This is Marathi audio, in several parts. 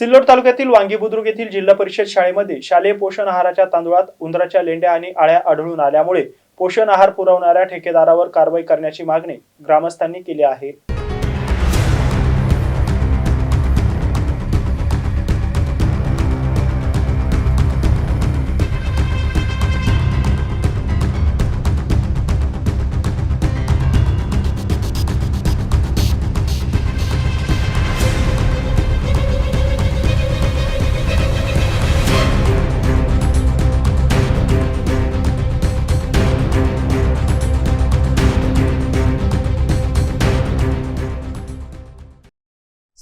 सिल्लोड तालुक्यातील वांगी बुद्रुक येथील जिल्हा परिषद शाळेमध्ये शालेय पोषण आहाराच्या तांदूळात उंदराच्या लेंड्या आणि आळ्या आढळून आल्यामुळे पोषण आहार पुरवणाऱ्या ठेकेदारावर कारवाई करण्याची मागणी ग्रामस्थांनी केली आहे.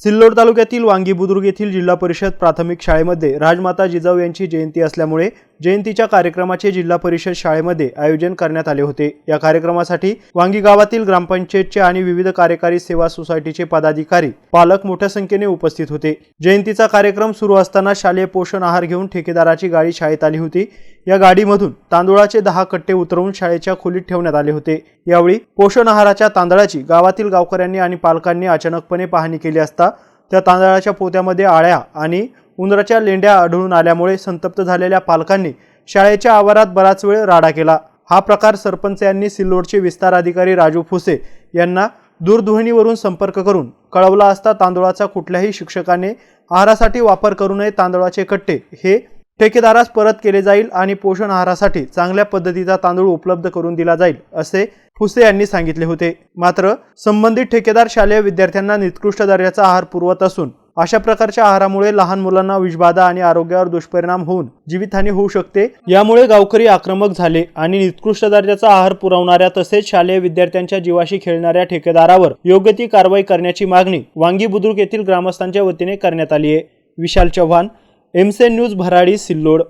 सिल्लोड तालुक्यातील वांगी बुद्रुक येथील जिल्हा परिषद प्राथमिक शाळेमध्ये राजमाता जिजाऊ यांची जयंती असल्यामुळे जयंतीच्या कार्यक्रमाचे जिल्हा परिषद शाळेमध्ये आयोजन करण्यात आले होते. या कार्यक्रमासाठी वांगी गावातील ग्रामपंचायतचे आणि विविध कार्यकारी सेवा सोसायटीचे पदाधिकारी पालक मोठ्या संख्येने उपस्थित होते. जयंतीचा कार्यक्रम सुरू असताना शालेय पोषण आहार घेऊन ठेकेदाराची गाडी शाळेत आली होती. या गाडीमधून तांदूळाचे दहा कट्टे उतरवून शाळेच्या खोलीत ठेवण्यात आले होते. यावेळी पोषण आहाराच्या तांदळाची गावातील गावकऱ्यांनी आणि पालकांनी अचानकपणे पाहणी केली असता त्या तांदळाच्या पोत्यामध्ये आळ्या आणि उंदराच्या लेंड्या आढळून आल्यामुळे संतप्त झालेल्या पालकांनी शाळेच्या आवारात बराच वेळ राडा केला. हा प्रकार सरपंच यांनी सिल्लोडचे विस्तार अधिकारी राजू फुसे यांना दूरध्वनीवरून संपर्क करून कळवला असता तांदूळाचा कुठल्याही शिक्षकाने आहारासाठी वापर करू नये तांदळाचे कट्टे हे ठेकेदारास परत केले जाईल आणि पोषण आहारासाठी चांगल्या पद्धतीचा तांदूळ उपलब्ध करून दिला जाईल असे फुसे यांनी सांगितले होते. मात्र संबंधित ठेकेदार शालेय विद्यार्थ्यांना निकृष्ट दर्जाचा आहार पुरवत असून अशा प्रकारच्या आहारामुळे लहान मुलांना विषबाधा आणि आरोग्यावर दुष्परिणाम होऊन जीवितहानी होऊ शकते. यामुळे गावकरी आक्रमक झाले आणि निकृष्ट दर्जाचा आहार पुरवणाऱ्या तसेच शालेय विद्यार्थ्यांच्या जीवाशी खेळणाऱ्या ठेकेदारावर योग्य ती कारवाई करण्याची मागणी वांगी बुद्रुक येथील ग्रामस्थांच्या वतीने करण्यात आली आहे. विशाल चव्हाण एमसे न्यूज भराडी सिल्लोड